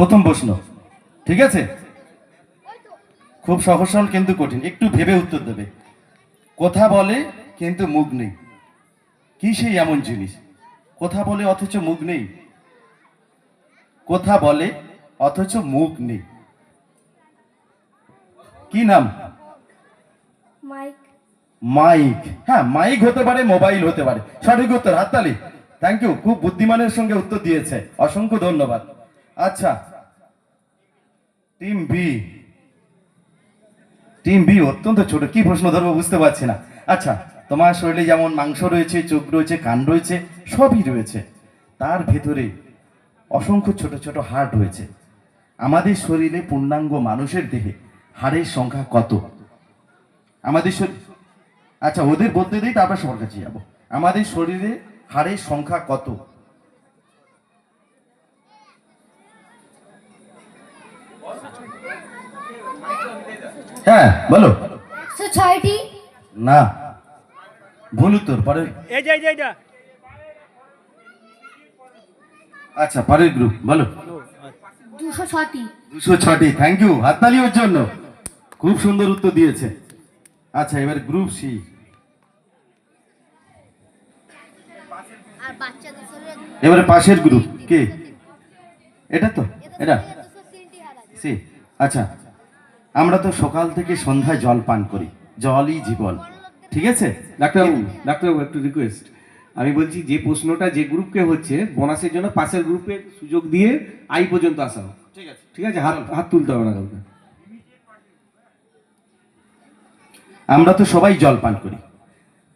প্রথম প্রশ্ন ঠিক আছে? খুব সহজ কিন্তু কঠিন একটু ভেবে উত্তর দেবে। কথা বলে কিন্তু মুখ নেই। কি সেই এমন জিনিস? কথা বলে অথচ মুখ নেই। কথা বলে অথচ মুখ নেই। কি নাম? মাইক। মাইক। হ্যাঁ মাইক হতে পারে মোবাইল হতে পারে। সঠিক উত্তর হাততালি। থ্যাংক ইউ খুব বুদ্ধিমানের সঙ্গে উত্তর দিয়েছে। অসংখ্য ধন্যবাদ। আচ্ছা টিম বি টিম বি অত্যন্ত ছোট, কি প্রশ্ন ধরবো বুঝতে পারছি না। আচ্ছা তোমার শরীরে যেমন মাংস রয়েছে, চোখ রয়েছে, কান রয়েছে, সবই রয়েছে, তার ভেতরে অসংখ্য ছোট ছোট হাড় রয়েছে। আমাদের শরীরে পূর্ণাঙ্গ মানুষের দেহে হাড়ের সংখ্যা কত? আমাদের শরীর আচ্ছা ওদের বলতে দিই, তারপর সবার কাছে যাব। আমাদের শরীরে হাড়ের সংখ্যা কত? হ্যাঁ বলো। ছয়টি। না ভুল উত্তর পরের। এই যে এই যে এইটা আচ্ছা পরের গ্রুপ বলো। দুশো ছটি দুশো ছটি থ্যাংক ইউ হাততালি ওর জন্য। খুব সুন্দর উত্তর দিয়েছে। আচ্ছা এবার গ্রুপ সি এবারে পাশের গ্রুপ কে? এটা তো? এটা সি আচ্ছা। আমরা তো সকাল থেকে সন্ধ্যায় জল পান করি। জলই জীবন। ঠিক আছে? ডাক্তারবাবু ডাক্তারবাবু একটু রিকোয়েস্ট আমি বলছি যে প্রশ্নটা যে গ্রুপকে হচ্ছে বোনাসের জন্য পাশের গ্রুপে সুযোগ দিয়ে আই পর্যন্ত আসা হোক। ঠিক আছে। ঠিক আছে? হাত হাত তুলতে হবে না কাউকে। আমরা তো সবাই জল পান করি।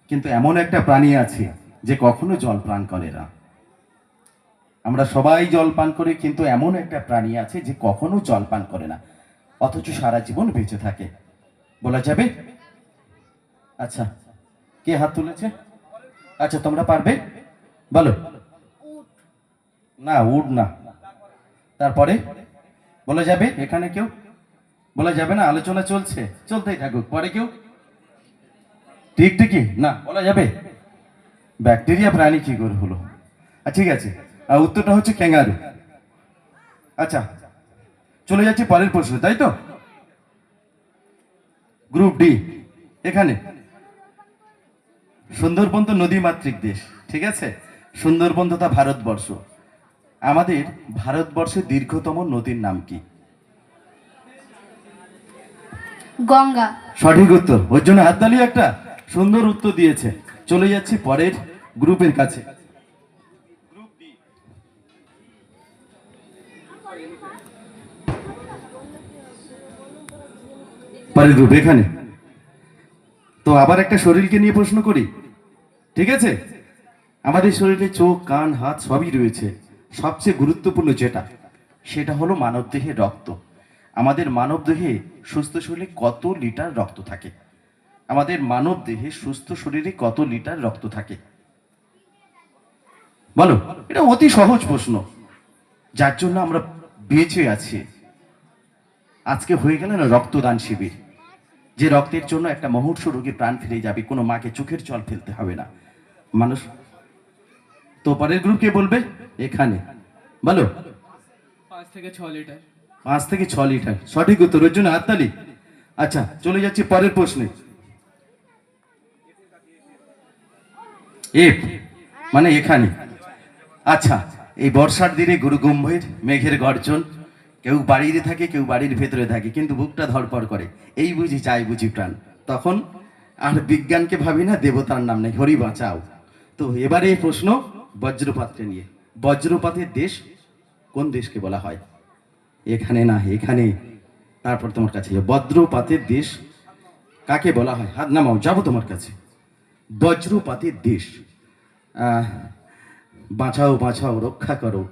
কিন্তু এমন একটা প্রাণী আছে যে কখনো জল পান করে না। আমরা সবাই জল পান করি কিন্তু এমন একটা প্রাণী আছে যে কখনো জল পান করে না। অথচ সারা জীবন বেঁচে থাকে। বলা যাবে? আচ্ছা কে হাত তুলেছে? আচ্ছা তোমরা পারবে? বলো। না উড না। তারপরে? বলা যাবে? এখানে কেউ? বলা যাবে না, আলোচনা চলছে। চলতেই থাকুক। পরে কেউ? ঠিক ঠিকই? না, বলা যাবে? ব্যাকটেরিয়া প্রাণী কি করে হলো? আচ্ছা ঠিক আছে। উত্তরটা হচ্ছে ক্যাঙ্গারু। আচ্ছা চলে যাচ্ছি পরের প্রশ্ন তাই তো? গ্রুপ ডি এখানে। সুন্দরবন তো নদী মাতৃক দেশ ঠিক আছে? সুন্দরবন তথা ভারতবর্ষ। আমাদের ভারতবর্ষের দীর্ঘতম নদীর নাম কি? গঙ্গা। সঠিক উত্তর ওর জন্য হাততালি একটা সুন্দর উত্তর দিয়েছে। চলে যাচ্ছি পরের গ্রুপের কাছে। পরের গ্রুপ এখানে। তো আবার একটা শরীরকে নিয়ে প্রশ্ন করি। ঠিক আছে? আমাদের শরীরে চোখ, কান, হাত সবই রয়েছে। সবচেয়ে গুরুত্বপূর্ণ যেটা, সেটা হলো মানবদেহের রক্ত। আমাদের মানবদেহে সুস্থ শরীরে কত লিটার রক্ত থাকে? আমাদের মানব দেহে সুস্থ শরীরে কত লিটার রক্ত থাকে? বলো, এটা অতি সহজ প্রশ্ন। যার জন্য আমরা বেঁচে আছি। আজকে হয়ে গেল না রক্তদান শিবির। যে রক্তের জন্য একটা মুহূর্ত রোগী প্রাণ ফিরে যাবে কোনো মাকে চোখের জল ফেলতে হবে না। মানুষ তো পরের গ্রুপ কে বলবে? এখানে। বলো। পাঁচ থেকে ছ লিটার। পাঁচ থেকে ছ লিটার। সঠিক উত্তর ওর জন্য হাততালি। আচ্ছা চলে যাচ্ছি পরের প্রশ্নে। এফ মানে এখানে। আচ্ছা এই বর্ষার দিনে গুরু গম্ভীর মেঘের গর্জন। কেউ বাড়িতে থাকে, কেউ বাড়ির ভেতরে থাকে, কিন্তু বুকটা ধরপড় করে। এই বুঝি, চাই বুঝি প্রাণ। তখন আর বিজ্ঞানকে ভাবি না, দেবতার নাম নেই, হরি বাঁচাও। তো এবারে প্রশ্ন বজ্রপাতকে নিয়ে। বজ্রপাতের দেশ কোন দেশকে বলা হয়? এখানে না, এখানে। তারপর তোমার কাছে বজ্রপাতের দেশ কাকে বলা হয়? হাত নামাও, যাব তোমার কাছে। বজ্রপাতের দেশ। বাঁচাও বাঁচাও, রক্ষা করো।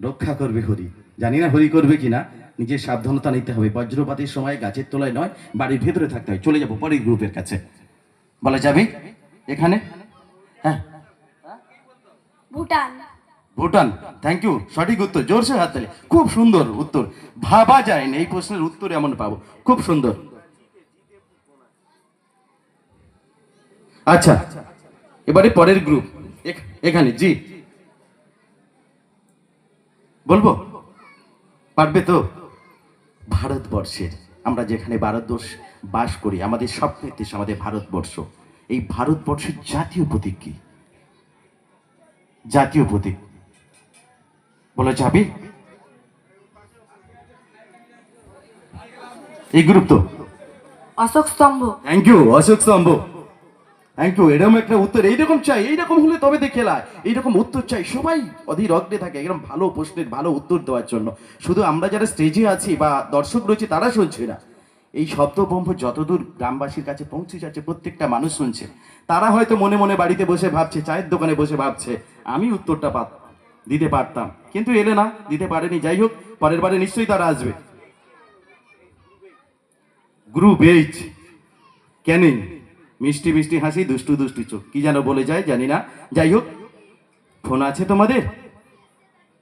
রক্ষা করবে হরি। জানি না হরি করবে কিনা। নিজের সাবধানতা নিতে হবে। বজ্রপাতের সময় গাছের তলায় নয় বাড়ির ভেতরে থাকতে হয়। চলে যাব পরের গ্রুপের কাছে। বলা যাবে? এখানে? হ্যাঁ। ভুটান। ভুটান। থ্যাংক ইউ সঠিক উত্তর। জোরসে হাত তালি। খুব সুন্দর উত্তর। ভাবা যায় না। এই প্রশ্নের উত্তর এমন পাবো। খুব সুন্দর। আচ্ছা। এবারে পরের গ্রুপ। এখানে। জি। বলব? পারবে তো? ভারতবর্ষের আমরা যেখানে ভারতবর্ষ বাস করি আমাদের স্বপ্নের দেশ আমাদের ভারতবর্ষ। এই ভারতবর্ষের জাতীয় প্রতীক কি? জাতীয় প্রতীক। বলা যাবে এই গ্রুপ তো। অশোক স্তম্ভ। থ্যাংক ইউ অশোক স্তম্ভ। ইউ এরকম একটা উত্তর, এইরকম চাই, এইরকম হলে তবে দেখে খেলা এইরকম উত্তর চাই, সবাই অধীর অগ্নে থাকে এরকম ভালো প্রশ্নের, ভালো উত্তর দেওয়ার জন্য। শুধু আমরা যারা স্টেজে আছি বা দর্শক রয়েছে তারা শুনছে না। এই শব্দবম্ভ যতদূর গ্রামবাসীর কাছে পৌঁছে যাচ্ছে, প্রত্যেকটা মানুষ শুনছে। তারা হয়তো মনে মনে বাড়িতে বসে ভাবছে, চায়ের দোকানে বসে ভাবছে, আমি উত্তরটা পাত, দিতে পারতাম। কিন্তু এলে না, দিতে পারেনি। যাই হোক, পরের বারে নিশ্চয়ই তারা আসবে। গ্রুপ এইচ ক্যানিং মিষ্টি মিষ্টি হাসি, দুষ্টু দুষ্টু চোখ। কি যেন বলে যায়, জানি না। যাই হোক, ফোন আছে তোমাদের?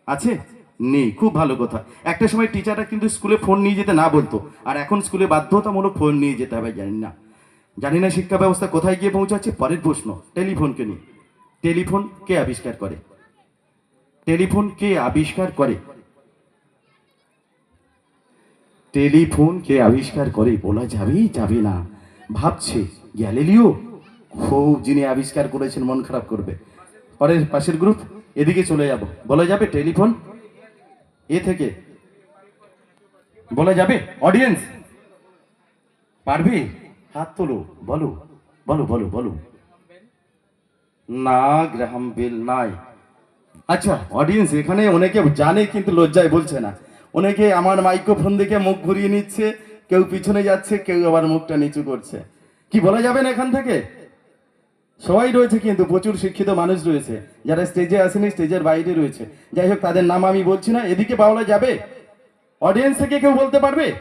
আছে? নেই, খুব ভালো কথা। একটা সময় টিচাররা কিন্তু স্কুলে ফোন নিয়ে যেতে না বলতো। আর এখন স্কুলে বাধ্যতামূলক ফোন নিয়ে যেতে হবে, জানি না। জানি না শিক্ষা ব্যবস্থা কোথায় গিয়ে পৌঁছাচ্ছে, পরের প্রশ্ন, টেলিফোনকে নিয়ে। টেলিফোন কে আবিষ্কার করে? টেলিফোন কে আবিষ্কার করে? টেলিফোন কে আবিষ্কার করে বলা যাবেই, যাবে না। ভাবছে। গ্যালিলিও খুব যিনি আবিষ্কার করেছেন, মন খারাপ করবে। পরের, পাশের গ্রুপ এদিকে চলে যাব। বলা যাবে টেলিফোন? এ থেকে। বলা যাবে অডিয়েন্স পারবে? হাত তোলো। বলো বলো বলো বলো। না, গ্রাহাম বেল নাই। আচ্ছা অডিয়েন্স এখানে অনেকে জানে কিন্তু লজ্জায় বলছে না। অনেকে আমার মাইক্রোফোন দেখে মুখ ঘুরিয়ে নিচ্ছে, কেউ পিছনে যাচ্ছে, কেউ আবার মুখটা নিচু করছে। কি বলা যাবে না এখান থেকে? সবাই রয়েছে কিন্তু, প্রচুর শিক্ষিত মানুষ রয়েছে। যারা স্টেজে আসেনি স্টেজের বাইরে রয়েছে। যাই হোক, তাদের নাম আমি বলছি না, এদিকে পাওয়া যাবে? অডিয়েন্স থেকে কেউ বলতে পারবে?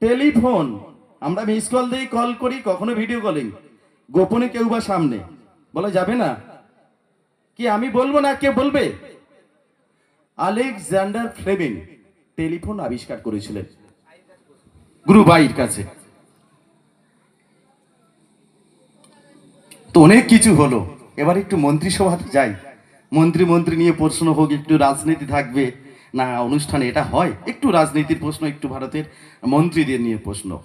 টেলিফোন আমরা মিস কল দিই কল করি, কখনো ভিডিও কলিং গোপনে কেউ বা সামনে। বলা যাবে না? কি আমি বলব না কে বলবে? আলেকজান্ডার ফ্লেমিং টেলিফোন আবিষ্কার করেছিলেন। গুরু বাইর কাছে। তো অনেক কিছু হলো। এবার একটু মন্ত্রিসভাতে যাই। মন্ত্রী মন্ত্রী নিয়ে প্রশ্ন হোক, একটু রাজনীতি থাকবে। না, অনুষ্ঠানে এটা হয়। একটু রাজনীতির প্রশ্ন, একটু ভারতের মন্ত্রীদের নিয়ে প্রশ্ন।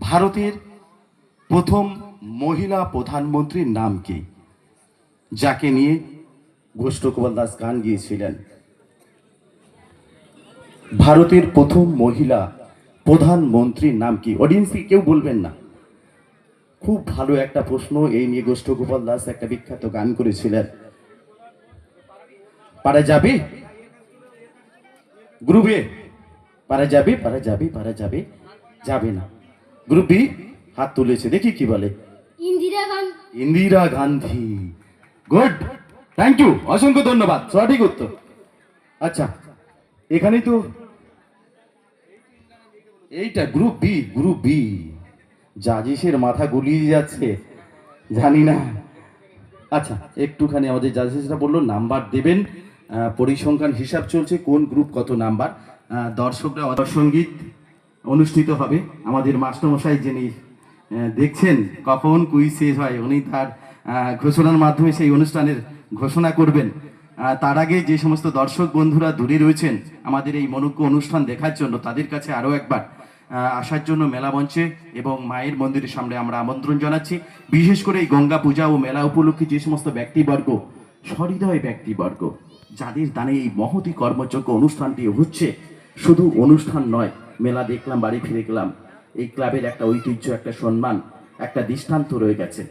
ভারতের প্রথম মহিলা প্রধানমন্ত্রীর নাম কি? যাকে নিয়ে ঘোষকুমার দাস গান গিয়েছিলেন। ভারতের প্রথম মহিলা প্রধানমন্ত্রীর নাম কি? অডিয়েন্সকে কেউ বলবেন না। খুব ভালো একটা প্রশ্ন এই নিয়ে গোষ্ঠ গোপাল দাস একটা বিখ্যাত গান করেছিলেন। পারা যাবে? গ্রুপে? পারা যাবে পারা যাবে পারা যাবে যাবে না। গ্রুপ বি হাত তুলেছে দেখি কি বলে। Indira Gandhi. Indira Gandhi. Good thank you অসংখ্য ধন্যবাদ সঠিক উত্তর। আচ্ছা এখানেই তো এইটা গ্রুপ বি গ্রুপ বি। জাজিসের মাথা গুলিয়ে যাচ্ছে। জানি না। আচ্ছা একটুখানি আমাদের জাজিসরা বলল, নাম্বার দেবেন। পরিসংখ্যান হিসাব চলছে, কোন গ্রুপ কত নাম্বার। দর্শকরা সংগীত অনুষ্ঠিত হবে। আমাদের মাস্টারমশাই যিনি দেখছেন, কখন কুইজ শেষ হয়, উনি তার ঘোষণার মাধ্যমে সেই অনুষ্ঠানের ঘোষণা করবেন। তার আগে যে সমস্ত দর্শক বন্ধুরা দূরে রয়েছেন, আমাদের এই মনোজ্ঞ অনুষ্ঠান দেখার জন্য তাদের কাছে আরও একবার আসার জন্য মেলা মঞ্চে এবং মায়ের মন্দিরের সামনে আমরা আমন্ত্রণ জানাচ্ছি। বিশেষ করে এই গঙ্গা পূজা ও মেলা উপলক্ষে যে সমস্ত ব্যক্তিবর্গ সহৃদয় ব্যক্তিবর্গ যাদের দানে এই মহতি কর্মযোগ্য অনুষ্ঠানটি হচ্ছে শুধু অনুষ্ঠান নয় মেলা দেখলাম বাড়ি ফিরে গেলাম। এই ক্লাবের একটা ঐতিহ্য একটা সম্মান একটা দৃষ্টান্ত রয়ে গেছে।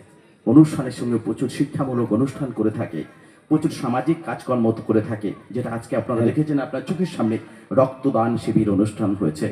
অনুষ্ঠানের সঙ্গে প্রচুর শিক্ষামূলক অনুষ্ঠান করে থাকে প্রচুর সামাজিক কাজকর্ম করে থাকে যেটা আজকে আপনারা দেখেছেন আপনার চোখের সামনে রক্তদান শিবির অনুষ্ঠান হয়েছে।